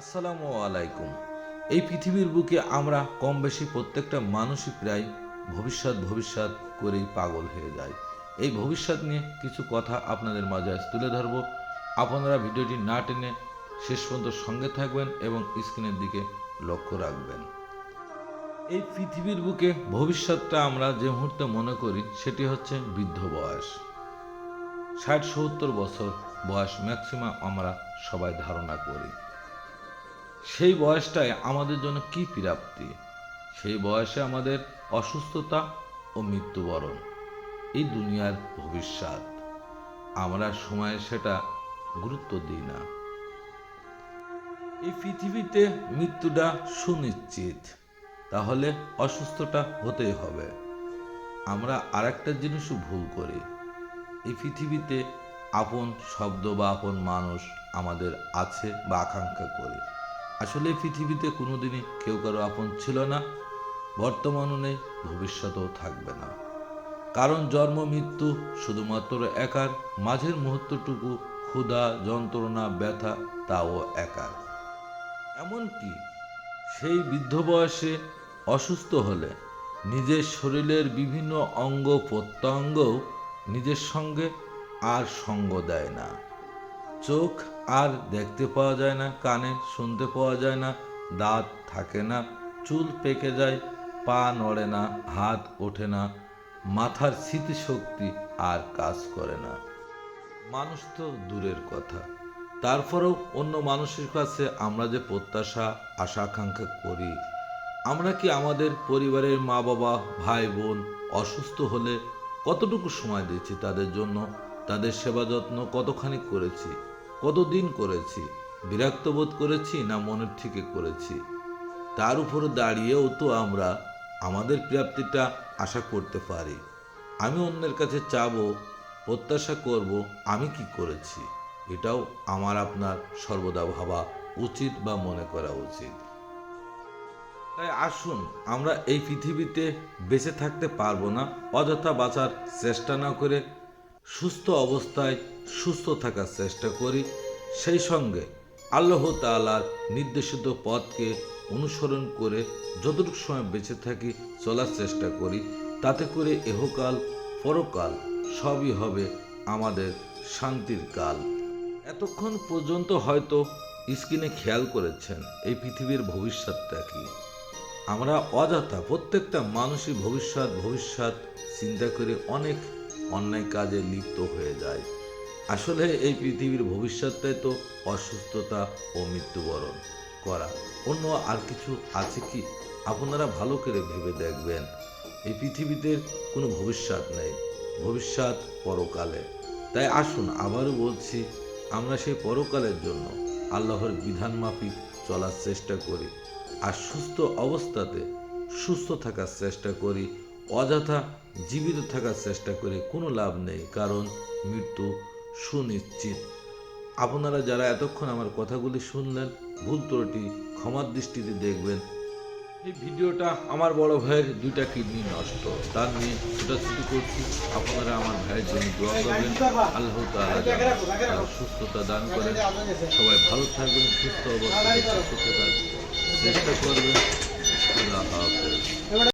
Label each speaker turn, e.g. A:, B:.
A: আসসালামু আলাইকুম। এই পৃথিবীর বুকে আমরা কম বেশি প্রত্যেকটা মানুষই প্রায় ভবিষ্যৎ ভবিষ্যৎ করেই পাগল হয়ে যায়। এই ভবিষ্যৎ নিয়ে কিছু কথা আপনাদের মাঝে আজ তুলে ধরব। আপনারা ভিডিওটি না টেনে শেষ পর্যন্ত সঙ্গে থাকবেন এবং স্ক্রিনের দিকে লক্ষ্য রাখবেন। এই পৃথিবীর বুকে ভবিষ্যৎটা আমরা যে মুহূর্তে মনে করি, সেটি হচ্ছে বৃদ্ধ বয়স। ষাট সত্তর বছর বয়স ম্যাক্সিমাম আমরা সবাই ধারণা করি। সেই বয়সটায় আমাদের জন্য কি প্রাপ্তি? সেই বয়সে আমাদের অসুস্থতা ও মৃত্যুবরণ, এই দুনিয়ার ভবিষ্যৎ। আমরা সময়ে সেটা গুরুত্ব দিই না। এই পৃথিবীতে মৃত্যুটা সুনিশ্চিত। তাহলে অসুস্থটা হতেই হবে। আমরা আরেকটা জিনিসও ভুল করি। এই পৃথিবীতে আপন শব্দ বা আপন মানুষ আমাদের আছে বা আকাঙ্ক্ষা করি। আসলে পৃথিবীতে কোনোদিনই কেউ কারও আপন ছিল না, বর্তমানও নেই, ভবিষ্যতেও থাকবে না। কারণ জন্ম, মৃত্যু শুধুমাত্র একার, মাঝের মুহূর্তটুকু ক্ষুধা, যন্ত্রণা, ব্যথা তাও একার। এমনকি সেই বৃদ্ধ বয়সে অসুস্থ হলে নিজের শরীরের বিভিন্ন অঙ্গ প্রত্যঙ্গও নিজের সঙ্গে আর সঙ্গ দেয় না। চোখ আর দেখতে পাওয়া যায় না, কানে শুনতে পাওয়া যায় না, দাঁত থাকে না, চুল পেকে যায়, পা নড়ে না, হাত ওঠে না, মাথার স্মৃতিশক্তি আর কাজ করে না। মানুষ তো দূরের কথা। তারপরেও অন্য মানুষের কাছে আমরা যে প্রত্যাশা, আশা, আকাঙ্ক্ষা করি, আমরা কি আমাদের পরিবারের মা বাবা ভাই বোন অসুস্থ হলে কতটুকু সময় দিয়েছি তাদের জন্য, তাদের সেবা যত্ন কতখানি করেছি? কতদিন করেছি? বিরক্ত বোধ করেছি না মনের থেকে করেছি? তার উপরে দাঁড়িয়েও তো আমরা আমাদের প্রাপ্তিটা আশা করতে পারি। আমি অন্যের কাছে চাবো, প্রত্যাশা করব, আমি কি করেছি? এটাও আমার আপনার সর্বদা ভাবা উচিত বা মনে করা উচিত। তাই আসুন, আমরা এই পৃথিবীতে বেঁচে থাকতে পারব না, অযথা বাঁচার চেষ্টা না করে সুস্থ অবস্থায় সুস্থ থাকার চেষ্টা করি। সেই সঙ্গে আল্লাহ তাআলার নির্দেশিত পথকে অনুসরণ করে যতটুকু সময় বেঁচে থাকি চলার চেষ্টা করি। তাতে করে এহকাল, পরকাল সবই হবে আমাদের শান্তির কাল। এতক্ষণ পর্যন্ত হয়তো স্ক্রিনে খেয়াল করেছেন এই পৃথিবীর ভবিষ্যৎটা কি। আমরা অযথা প্রত্যেকটা মানুষই ভবিষ্যৎ ভবিষ্যৎ চিন্তা করে অনেক অন্যায় কাজে লিপ্ত হয়ে যায়। আসলে এই পৃথিবীর ভবিষ্যৎটাই তো অসুস্থতা ও মৃত্যুবরণ করা। অন্য আর কিছু আছে কি? আপনারা ভালো করে ভেবে দেখবেন। এই পৃথিবীতে কোনো ভবিষ্যৎ নেই। ভবিষ্যৎ পরকালে। তাই আসুন, আবারও বলছি, আমরা সেই পরকালের জন্য আল্লাহর বিধান মাফিক চলার চেষ্টা করি। আর সুস্থ অবস্থাতে সুস্থ থাকার চেষ্টা করি অযথা জীবিত থাকার চেষ্টা করে কোনো লাভ নেই, কারণ মৃত্যু সুনিশ্চিত। আপনারা যারা এতক্ষণ আমার কথাগুলি শুনলেন, ভুল ত্রুটি, ক্ষমার দৃষ্টিতে দেখবেন। এই ভিডিওটা আমার বড় ভাইয়ের দুইটা কিডনি নষ্ট, তার নিয়ে ছোটাছুটি করছি। আপনারা আমার ভাইয়ের জন্য দোয়া করবেন। আল্লাহ তাআলা সুস্থতা দান করেন। সবাই ভালো থাকবেন, সুস্থ অবস্থায় সুস্থ চেষ্টা করবেন।